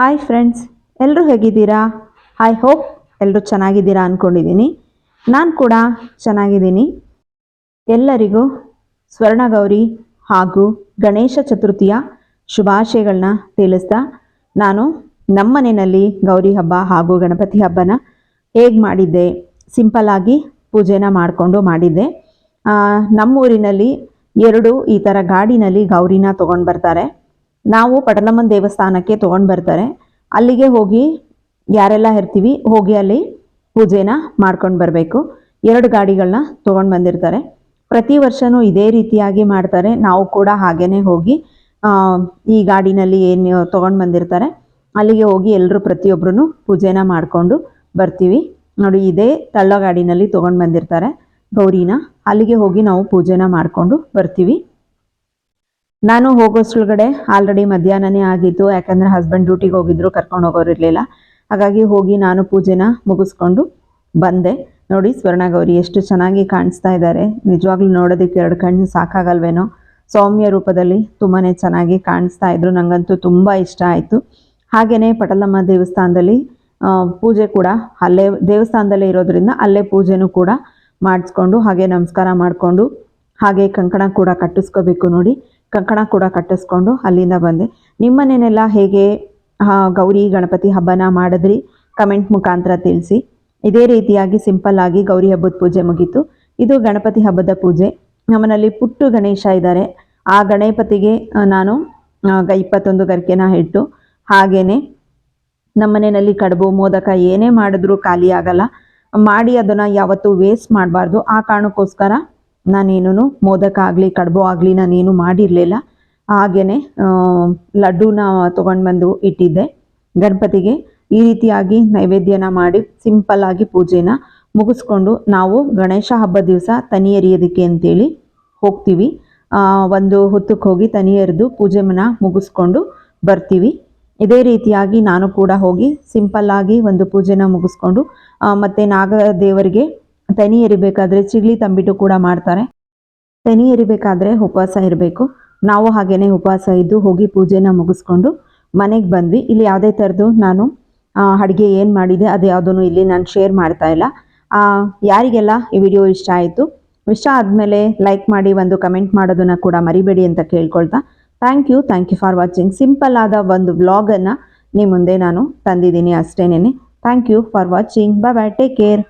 Hi friends ಎಲ್ಲರೂ ಹೇಗಿದ್ದೀರಾ? I hope ಎಲ್ಲರೂ ಚೆನ್ನಾಗಿದ್ದೀರಾ ಅಂದ್ಕೊಂಡಿದ್ದೀನಿ ನಾನು ಕೂಡ ಚೆನ್ನಾಗಿದ್ದೀನಿ. ಎಲ್ಲರಿಗೂ ಸ್ವರ್ಣಗೌರಿ ಹಾಗೂ ಗಣೇಶ ಚತುರ್ಥಿಯ ಶುಭಾಶಯಗಳನ್ನ ತಿಳಿಸ್ತಾ ನಾನು ನಮ್ಮ ಮನೆಯಲ್ಲಿ ಗೌರಿ ಹಬ್ಬ ಹಾಗೂ ಗಣಪತಿ ಹಬ್ಬನ ಹೇಗೆ ಮಾಡಿದ್ದೆ ಸಿಂಪಲ್ಲಾಗಿ ಪೂಜೆನ ಮಾಡಿಕೊಂಡು ಮಾಡಿದ್ದೆ. ನಮ್ಮೂರಿನಲ್ಲಿ ಎರಡು ಈ ಥರ ಗಾಡಿನಲ್ಲಿ ಗೌರಿನ ತೊಗೊಂಡು ಬರ್ತಾರೆ. ನಾವು ಪಟಲಮ್ಮನ ದೇವಸ್ಥಾನಕ್ಕೆ ತೊಗೊಂಡು ಬರ್ತಾರೆ. ಅಲ್ಲಿಗೆ ಹೋಗಿ ಯಾರೆಲ್ಲ ಇರ್ತೀವಿ, ಹೋಗಿ ಅಲ್ಲಿ ಪೂಜೆನ ಮಾಡ್ಕೊಂಡು ಬರಬೇಕು. ಎರಡು ಗಾಡಿಗಳನ್ನ ತೊಗೊಂಡು ಬಂದಿರ್ತಾರೆ. ಪ್ರತಿ ವರ್ಷವೂ ಇದೇ ರೀತಿಯಾಗಿ ಮಾಡ್ತಾರೆ. ನಾವು ಕೂಡ ಹಾಗೇನೆ ಹೋಗಿ ಈ ಗಾಡಿನಲ್ಲಿ ಏನು ತೊಗೊಂಡು ಬಂದಿರ್ತಾರೆ. ಅಲ್ಲಿಗೆ ಹೋಗಿ ಎಲ್ಲರೂ ಪ್ರತಿಯೊಬ್ಬರೂ ಪೂಜೆನ ಮಾಡಿಕೊಂಡು ಬರ್ತೀವಿ. ನೋಡಿ, ಇದೇ ತಳ್ಳೋ ಗಾಡಿನಲ್ಲಿ ತೊಗೊಂಡು ಬಂದಿರ್ತಾರೆ ಗೌರಿನ. ಅಲ್ಲಿಗೆ ಹೋಗಿ ನಾವು ಪೂಜೆನ ಮಾಡಿಕೊಂಡು ಬರ್ತೀವಿ. ನಾನು ಹೋಗೋಸ್ಟ್ಗಡೆ ಆಲ್ರೆಡಿ ಮಧ್ಯಾಹ್ನನೇ ಆಗಿತ್ತು, ಯಾಕಂದರೆ ಹಸ್ಬೆಂಡ್ ಡ್ಯೂಟಿಗೆ ಹೋಗಿದ್ರು, ಕರ್ಕೊಂಡು ಹೋಗೋರಿರಲಿಲ್ಲ ಹಾಗಾಗಿ ಹೋಗಿ ನಾನು ಪೂಜೆನ ಮುಗಿಸ್ಕೊಂಡು ಬಂದೆ. ನೋಡಿ ಸ್ವರ್ಣಗೌರಿ ಎಷ್ಟು ಚೆನ್ನಾಗಿ ಕಾಣಿಸ್ತಾ ಇದ್ದಾರೆ. ನಿಜವಾಗ್ಲೂ ನೋಡೋದಕ್ಕೆ ಎರಡು ಕಣ್ಣು ಸಾಕಾಗಲ್ವೇನೋ. ಸೌಮ್ಯ ರೂಪದಲ್ಲಿ ತುಂಬಾ ಚೆನ್ನಾಗಿ ಕಾಣಿಸ್ತಾ ಇದ್ರು. ನನಗಂತೂ ತುಂಬ ಇಷ್ಟ ಆಯಿತು. ಹಾಗೆಯೇ ಪಟಲಮ್ಮ ದೇವಸ್ಥಾನದಲ್ಲಿ ಪೂಜೆ ಕೂಡ ಅಲ್ಲೇ, ದೇವಸ್ಥಾನದಲ್ಲೇ ಇರೋದ್ರಿಂದ ಅಲ್ಲೇ ಪೂಜೆನೂ ಕೂಡ ಮಾಡಿಸ್ಕೊಂಡು, ಹಾಗೆ ನಮಸ್ಕಾರ ಮಾಡಿಕೊಂಡು, ಹಾಗೆ ಕಂಕಣ ಕೂಡ ಕಟ್ಟಿಸ್ಕೋಬೇಕು ನೋಡಿ. ಕಂಕಣ ಕೂಡ ಕಟ್ಟಿಸ್ಕೊಂಡು ಅಲ್ಲಿಂದ ಬಂದೆ. ನಿಮ್ಮನೇನೆಲ್ಲ ಹೇಗೆ ಗೌರಿ ಗಣಪತಿ ಹಬ್ಬನ ಮಾಡಿದ್ರಿ? ಕಮೆಂಟ್ ಮುಖಾಂತರ ತಿಳಿಸಿ. ಇದೇ ರೀತಿಯಾಗಿ ಸಿಂಪಲ್ ಆಗಿ ಗೌರಿ ಹಬ್ಬದ ಪೂಜೆ ಮುಗೀತು. ಇದು ಗಣಪತಿ ಹಬ್ಬದ ಪೂಜೆ. ನಮ್ಮನಲ್ಲಿ ಪುಟ್ಟು ಗಣೇಶ ಇದ್ದಾರೆ. ಆ ಗಣಪತಿಗೆ ನಾನು ಇಪ್ಪತ್ತೊಂದು ಗರಿಕೆನ ಇಟ್ಟು ಹಾಗೇನೆ ನಮ್ಮನೆಯಲ್ಲಿ ಕಡುಬು, ಮೋದಕ ಏನೇ ಮಾಡಿದ್ರೂ ಖಾಲಿ ಆಗಲ್ಲ ಮಾಡಿ ಅದನ್ನು ಯಾವತ್ತೂ ವೇಸ್ಟ್ ಮಾಡಬಾರ್ದು. ಆ ಕಾರಣಕ್ಕೋಸ್ಕರ ನಾನೇನು ಮೋದಕ ಆಗಲಿ ಕಡುಬು ಆಗಲಿ ನಾನೇನು ಮಾಡಿರಲಿಲ್ಲ. ಹಾಗೆಯೇ ಲಡ್ಡೂನ ತೊಗೊಂಡು ಬಂದು ಇಟ್ಟಿದ್ದೆ. ಗಣಪತಿಗೆ ಈ ರೀತಿಯಾಗಿ ನೈವೇದ್ಯನ ಮಾಡಿ, ಸಿಂಪಲ್ ಆಗಿ ಪೂಜೆನ ಮುಗಿಸ್ಕೊಂಡು ನಾವು ಗಣೇಶ ಹಬ್ಬದ ದಿವಸ ತನಿ ಎರಿಯೋದಕ್ಕೆ ಅಂತೇಳಿ ಹೋಗ್ತೀವಿ. ಒಂದು ಹೊತ್ತಕ್ಕೆ ಹೋಗಿ ತನಿ ಎರೆದು ಮನ ಮುಗಿಸ್ಕೊಂಡು ಬರ್ತೀವಿ. ಇದೇ ರೀತಿಯಾಗಿ ನಾನು ಕೂಡ ಹೋಗಿ ಸಿಂಪಲ್ಲಾಗಿ ಒಂದು ಪೂಜೆನ ಮುಗಿಸ್ಕೊಂಡು ಮತ್ತು ನಾಗದೇವರಿಗೆ ನಾಗ ದೇವರಿಗೆ ತನಿ ಎರಿಬೇಕಾದ್ರೆ ಚಿಗ್ಲಿ ತಂಬಿಟ್ಟು ಕೂಡ ಮಾಡ್ತಾರೆ. ತೆನಿ ಎರಿಬೇಕಾದ್ರೆ ಉಪವಾಸ ಇರಬೇಕು. ನಾವು ಹಾಗೇನೆ ಉಪವಾಸ ಇದ್ದು ಹೋಗಿ ಪೂಜೆನ ಮುಗಿಸ್ಕೊಂಡು ಮನೆಗೆ ಬಂದ್ವಿ. ಇಲ್ಲಿ ಯಾವುದೇ ಥರದ್ದು ನಾನು ಅಡುಗೆ ಏನು ಮಾಡಿದೆ ಅದು ಯಾವುದೂ ಇಲ್ಲಿ ನಾನು ಶೇರ್ ಮಾಡ್ತಾ ಇಲ್ಲ. ಯಾರಿಗೆಲ್ಲ ಈ ವಿಡಿಯೋ ಇಷ್ಟ ಆಯಿತು, ಇಷ್ಟ ಆದಮೇಲೆ ಲೈಕ್ ಮಾಡಿ, ಒಂದು ಕಮೆಂಟ್ ಮಾಡೋದನ್ನು ಕೂಡ ಮರಿಬೇಡಿ ಅಂತ ಕೇಳ್ಕೊಳ್ತಾ. Thank you thank you for watching. Simple ಆದ ಒಂದು ವ್ಲಾಗನ್ನು ನಿಮ್ಮ ಮುಂದೆ ನಾನು ತಂದಿದ್ದೀನಿ ಅಷ್ಟೇನೆ thank you for watching. Bye bye take care.